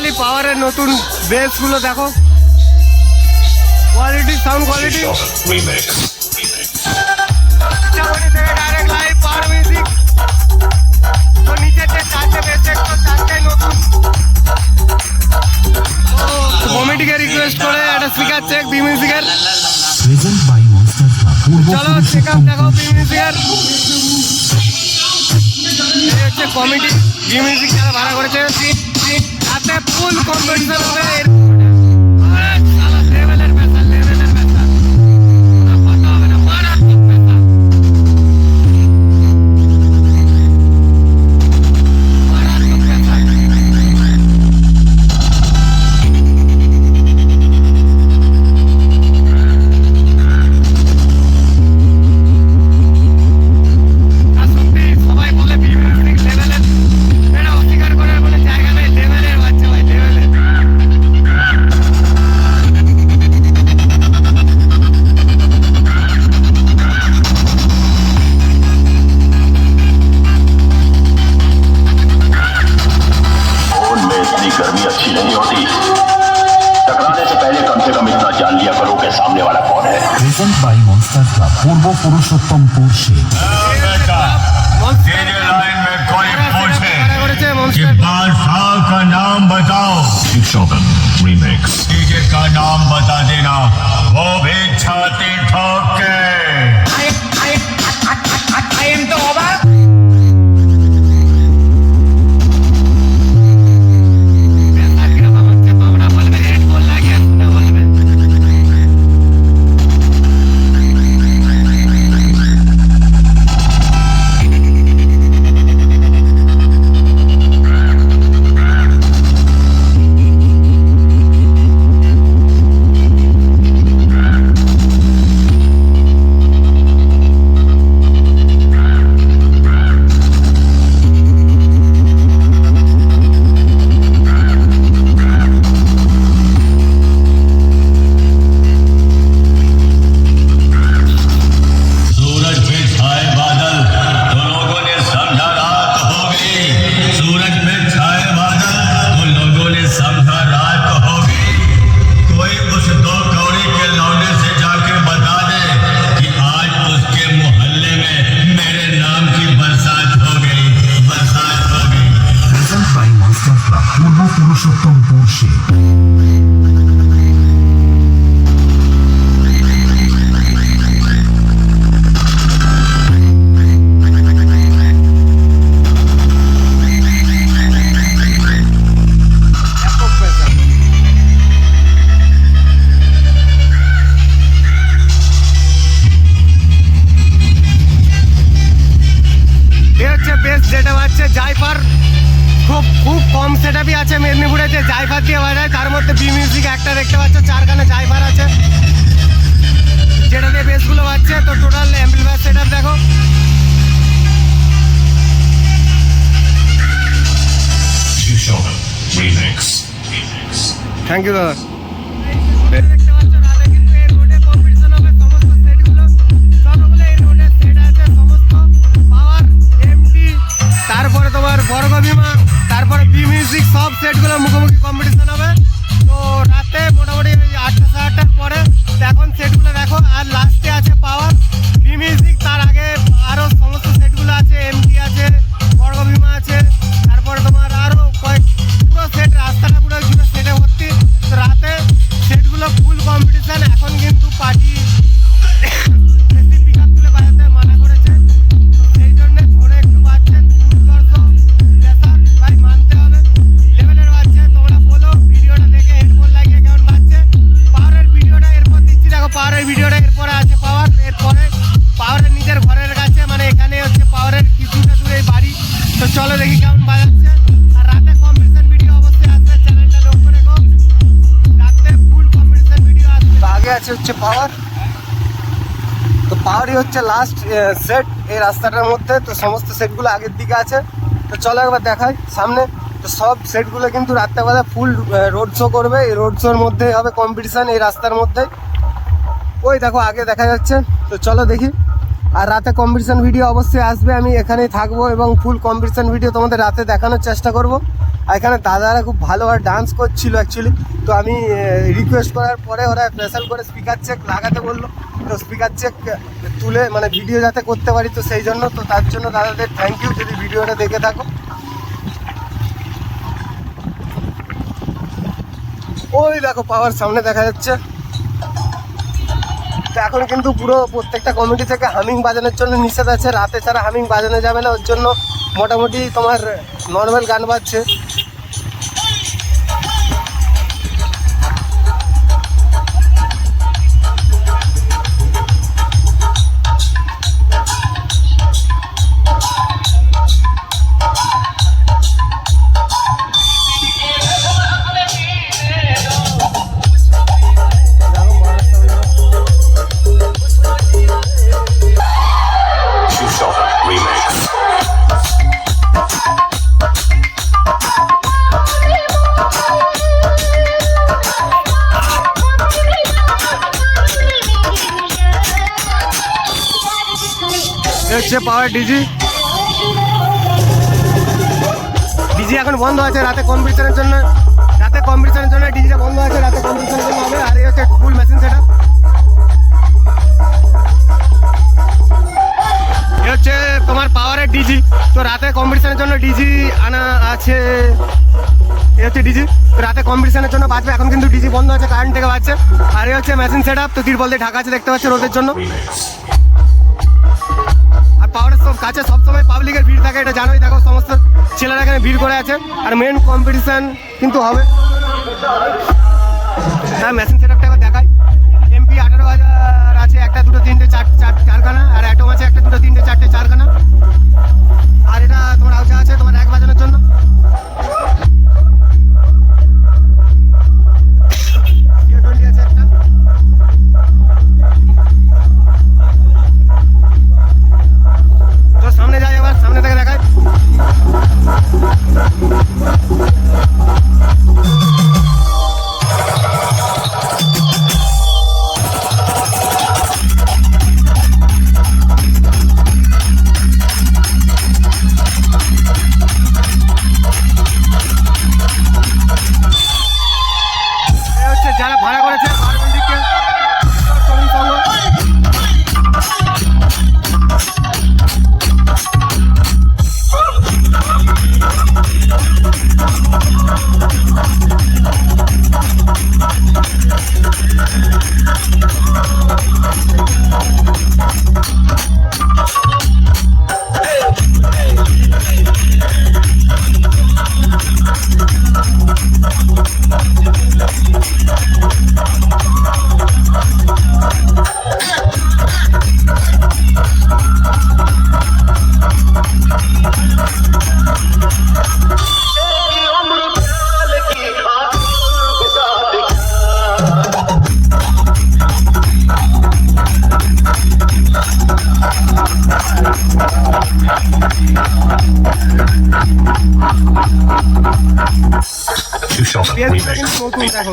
Finally পাওয়ারের নতুন বেসগুলো দেখো। Quality sound quality direct live power music তো নিচের যে চারটে বেস দেখছ চারটে নতুন তো কমিটিকে রিকোয়েস্ট করে একটা স্পিকার চেক বি মিউজিকের চলো দেখো বি মিউজিকের এই হচ্ছে কমিটি বি মিউজিক যারা ভাড়া করেছে। ফুল কম্পিটিশন पूर्व पुरुषोत्तम तेरे लाइन में कोई पूछे कि बादशाह का नाम बताओ शिक्षक का नाम बता देना वो भी छाती ठोक के আছে, মেদিনীপুরে যে জাইফার দিয়ে বাজায় তার মধ্যে বি মিউজিক একটা দেখতে পাচ্ছ, চারখানে জাইফার আছে যেটা দিয়ে বেসগুলো বাজছে, তো টোটাল অ্যাম্পলিফায়ার সেট দেখো. থ্যাংক ইউ দাদা আছে হচ্ছে পাওয়ার তো পাওয়ারই হচ্ছে লাস্ট সেট এই রাস্তাটার মধ্যে। তো সমস্ত সেটগুলো আগের দিকে আছে। তো চলো একবার দেখাই সামনে। তো সব সেটগুলো কিন্তু রাত্রেবেলা ফুল রোড শো করবে। এই রোড শোর মধ্যে হবে কম্পিটিশান এই রাস্তার মধ্যে। ওই দেখো, আগে দেখা যাচ্ছে। তো চলো দেখি। আর রাতে কম্পিটিশান ভিডিও অবশ্যই আসবে। আমি এখানেই থাকব এবং ফুল কম্পিটিশান ভিডিও তোমাদের রাতে দেখানোর চেষ্টা করব। আর এখানে দাদারা খুব ভালোভাবে ডান্স করছিল অ্যাকচুয়ালি তো আমি রিকোয়েস্ট করার পরে ওরা স্পেশাল করে স্পিকার চেক লাগাতে বলল। তো স্পিকার চেক তুলে মানে ভিডিও যাতে করতে পারি তো সেই জন্য। তো তার জন্য দাদাদের থ্যাংক ইউ যদি ভিডিওটা দেখে থাকো। ওই দেখো পাওয়ার সামনে দেখা যাচ্ছে। তো এখন কিন্তু পুরো প্রত্যেকটা কমিটি থেকে হামিং বাজানোর জন্য নিষেধ আছে। রাতে ছাড়া হামিং বাজানো যাবে না। ওর জন্য মোটামুটি তোমার নর্মাল গান বাজছে। এ হচ্ছে পাওয়ার ডিজি ডিজি এখন বন্ধ আছে, রাতে কম্পিটিশনের জন্য, রাতে কম্পিটিশনের জন্য ডিজিটা বন্ধ আছে, রাতে কম্পিটিশনের জন্য হবে, আর এই হচ্ছে ফুল মেশিন সেটা এ হচ্ছে তোমার পাওয়ারের ডিজি তো রাতে কম্পিটিশনের জন্য ডিজি আনা আছে এ হচ্ছে ডিজি তো রাতে কম্পিটিশনের জন্য বাঁচবে এখন কিন্তু ডিজি বন্ধ আছে কারেন্ট থেকে বাঁচছে আর এই হচ্ছে মেশিন সেট আপ তো তিরপল দিয়ে ঢাকা আছে, দেখতে পাচ্ছ রোদের জন্য। পাওয়ারের সব কাছে সবসময় পাবলিকের ভিড় থাকে, এটা জানোই। দেখো, সমস্ত ছেলেরা এখানে ভিড় করে আছে। আর মেন কম্পিটিশন কিন্তু হবে। হ্যাঁ মেশিন সেট আপটা দেখায় এমপি আঠারো হাজার আছে, একটা, দুটো, তিনটে, চার চার, চারখানা। Shoot Shot পেঁয়াজটা Remix. কিন্তু নতুন দেখো